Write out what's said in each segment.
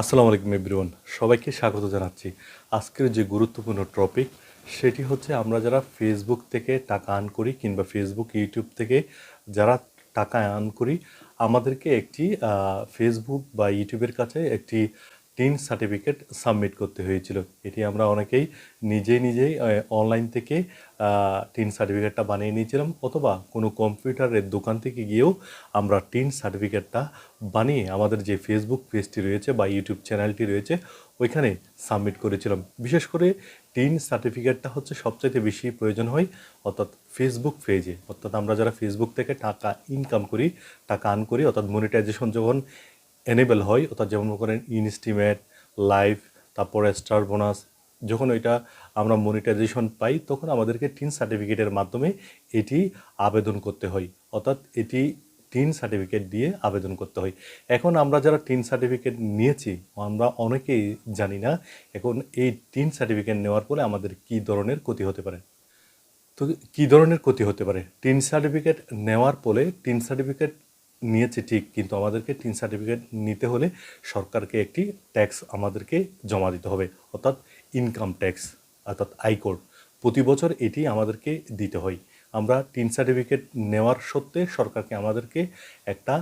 আসসালামু আলাইকুম এভরিওয়ান, সবাইকে স্বাগত জানাচ্ছি। আজকের যে গুরুত্বপূর্ণ টপিক সেটি হচ্ছে আমরা যারা ফেসবুক থেকে টাকা আন করি কিংবা ফেসবুক ইউটিউব থেকে যারা টাকা আন করি, আমাদেরকে একটি ফেসবুক বা ইউটিউবের কাছে একটি টিন সার্টিফিকেট সাবমিট করতে হয়েছিল। এটি আমরা অনেকেই নিজে নিজেই অনলাইন থেকে টিন সার্টিফিকেটটা বানিয়ে নিয়েছিলাম অথবা কোনো কম্পিউটারের দোকান থেকে গিয়েও আমরা টিন সার্টিফিকেটটা বানিয়ে আমাদের যে ফেসবুক পেজটি রয়েছে বা ইউটিউব চ্যানেলটি রয়েছে, ওইখানে সাবমিট করেছিলাম। বিশেষ করে টিন সার্টিফিকেটটা হচ্ছে সবচাইতে বেশি প্রয়োজন হয় অর্থাৎ ফেসবুক পেজে অর্থাৎ আমরা যারা ফেসবুক থেকে টাকা ইনকাম করি, টাকা আর্ন করি, অর্থাৎ মনিটাইজেশন যখন এনেবেল হয়, অর্থাৎ যেমন মনে করেন ইনস্টিমেট লাইভ তারপরে স্টার বোনাস যখন ওইটা আমরা মনিটাইজেশন পাই, তখন আমাদেরকে টিন সার্টিফিকেটের মাধ্যমে এটি আবেদন করতে হয়। অর্থাৎ এটি টিন সার্টিফিকেট দিয়ে আবেদন করতে হয়। এখন আমরা যারা টিন সার্টিফিকেট নিয়েছি, আমরা অনেকেই জানি না, এখন এই টিন সার্টিফিকেট নেওয়ার পরে আমাদের কী ধরনের ক্ষতি হতে পারে? তো কী ধরনের ক্ষতি হতে পারে? টিন সার্টিফিকেট নেওয়ার পরে টিন সার্টিফিকেট নিয়েছে ঠিক, কিন্তু আমাদেরকে টিন সার্টিফিকেট নিতে হলে সরকারকে একটি ট্যাক্স আমাদেরকে জমা দিতে হবে, অর্থাৎ ইনকাম ট্যাক্স অর্থাৎ আয়কর প্রতি বছর এটি আমাদেরকে দিতে হয়। আমরা টিন সার্টিফিকেট নেওয়ার সত্ত্বে সরকারকে আমাদেরকে একটা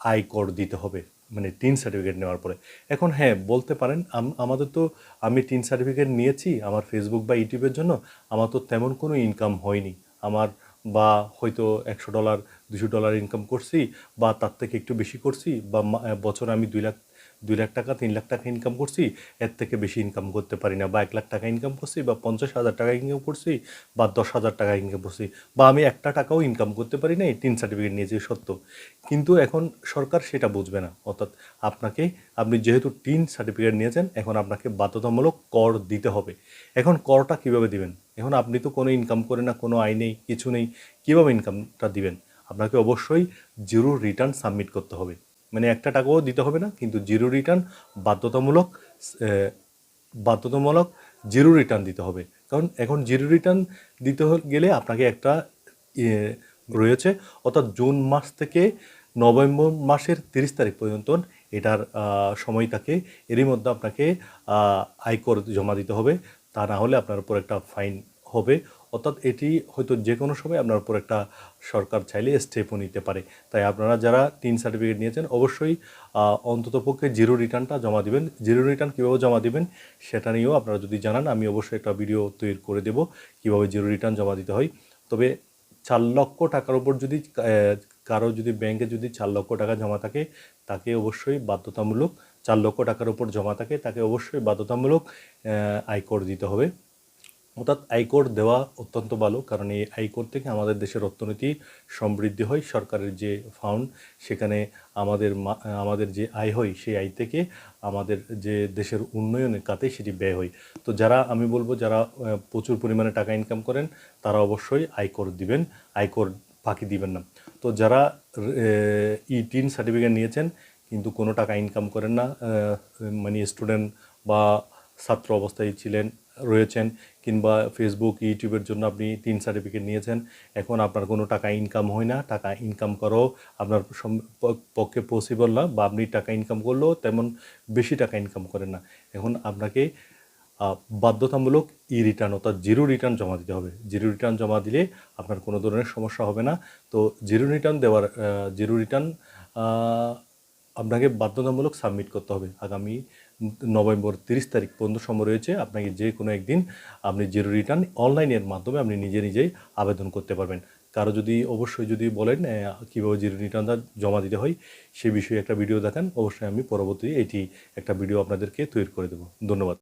আয়কর দিতে হবে মানে টিন সার্টিফিকেট নেওয়ার পরে। এখন হ্যাঁ বলতে পারেন আমাদের তো আমি টিন সার্টিফিকেট নিয়েছি, আমার ফেসবুক বা ইউটিউবের জন্য, আমার তো তেমন কোনো ইনকাম হয়নি। আমার বা হয়তো একশো ডলার, দুশো ডলার ইনকাম করছি বা তার থেকে একটু বেশি করছি বা বছরে আমি দুই লাখ দুই লাখ টাকা, তিন লাখ টাকা ইনকাম করছি, এর থেকে বেশি ইনকাম করতে পারি না বা এক লাখ টাকা ইনকাম করছি বা পঞ্চাশ হাজার টাকা ইনকাম করছি বা দশ হাজার টাকা ইনকাম করছি বা আমি একটা টাকাও ইনকাম করতে পারি না এই টিন সার্টিফিকেট নিয়েছি, সত্য। কিন্তু এখন সরকার সেটা বুঝবে না। অর্থাৎ আপনাকে, আপনি যেহেতু টিন সার্টিফিকেট নিয়েছেন, এখন আপনাকে বাধ্যতামূলক কর দিতে হবে। এখন করটা কীভাবে দিবেন? এখন আপনি তো কোনো ইনকাম করে না, কোনো আয় নেই, কিছু নেই, কীভাবে ইনকামটা দিবেন? আপনাকে অবশ্যই জিরো রিটার্ন সাবমিট করতে হবে। মানে একটা টাকাও দিতে হবে না, কিন্তু জিরো রিটার্ন বাধ্যতামূলক বাধ্যতামূলক জিরো রিটার্ন দিতে হবে। কারণ এখন জিরো রিটার্ন দিতে গেলে আপনাকে একটা রয়েছে, অর্থাৎ জুন মাস থেকে নভেম্বর মাসের তিরিশ তারিখ পর্যন্ত এটার সময় থাকে এরই মধ্যে আপনাকে আয়কর জমা দিতে হবে। তা না হলে আপনার উপর একটা ফাইন হবে। অর্থাৎ এটি হয়তো যে কোনো সময় আপনার উপর একটা সরকার চাইলে স্টেপও নিতে পারে। তাই আপনারা যারা তিন সার্টিফিকেট নিয়েছেন, অবশ্যই অন্ততপক্ষে জিরো রিটার্নটা জমা দিবেন। জিরো রিটার্ন কীভাবে জমা দিবেন সেটা নিয়েও আপনারা যদি জানান, আমি অবশ্যই একটা ভিডিও তৈরি করে দেব কীভাবে জিরো রিটার্ন জমা দিতে হয়। তবে চার লক্ষ টাকার উপর যদি কারও যদি ব্যাংকে যদি চার লক্ষ টাকা জমা থাকে, তাকে অবশ্যই বাধ্যতামূলক চার লক্ষ টাকার উপর জমা থাকে, তাকে অবশ্যই বাধ্যতামূলক আয়কর দিতে হবে। অর্থাৎ আয়কর দেওয়া অত্যন্ত ভালো, কারণ এই আয়কর থেকে আমাদের দেশের অর্থনীতি সমৃদ্ধি হয়। সরকারের যে ফান্ড সেখানে আমাদের আমাদের যে আয় হয়, সেই আয় থেকে আমাদের যে দেশের উন্নয়নের কাতে সেটি ব্যয় হয়। তো যারা, আমি বলব, যারা প্রচুর পরিমাণে টাকা ইনকাম করেন, তারা অবশ্যই আয়কর দিবেন আয়কর ফাঁকি দিবেন না। তো যারা ই টিন সার্টিফিকেট নিয়েছেন কিন্তু কোনো টাকা ইনকাম করেন না মানে স্টুডেন্ট বা ছাত্র অবস্থায় ছিলেন, রয়েছেন কিংবা ফেসবুক ইউটিউবের জন্য আপনি তিন সার্টিফিকেট নিয়েছেন, এখন আপনার কোনো টাকা ইনকাম হয় না, টাকা ইনকাম করাও আপনার পক্ষে পসিবল না বা আপনি টাকা ইনকাম করলেও তেমন বেশি টাকা ইনকাম করেন না। এখন আপনাকে বাধ্যতামূলক ই রিটার্ন অর্থাৎ জিরো রিটার্ন জমা দিতে হবে। জিরো রিটার্ন জমা দিলে আপনার কোনো ধরনের সমস্যা হবে না। তো জিরো রিটার্ন দেওয়ার জিরো রিটার্ন আপনাকে বাধ্যতামূলক সাবমিট করতে হবে। আগামী নভেম্বর তিরিশ তারিখ পর্যন্ত সময় রয়েছে, আপনাকে যে কোনো একদিন আপনি জিরো রিটার্ন অনলাইনের মাধ্যমে আপনি নিজে নিজেই আবেদন করতে পারবেন। কারও যদি অবশ্যই যদি বলেন কীভাবে জিরো রিটার্নটা জমা দিতে হয়, সে বিষয়ে একটা ভিডিও দেখান, অবশ্যই আমি পরবর্তী এটি একটা ভিডিও আপনাদেরকে তৈরি করে দেবো। ধন্যবাদ।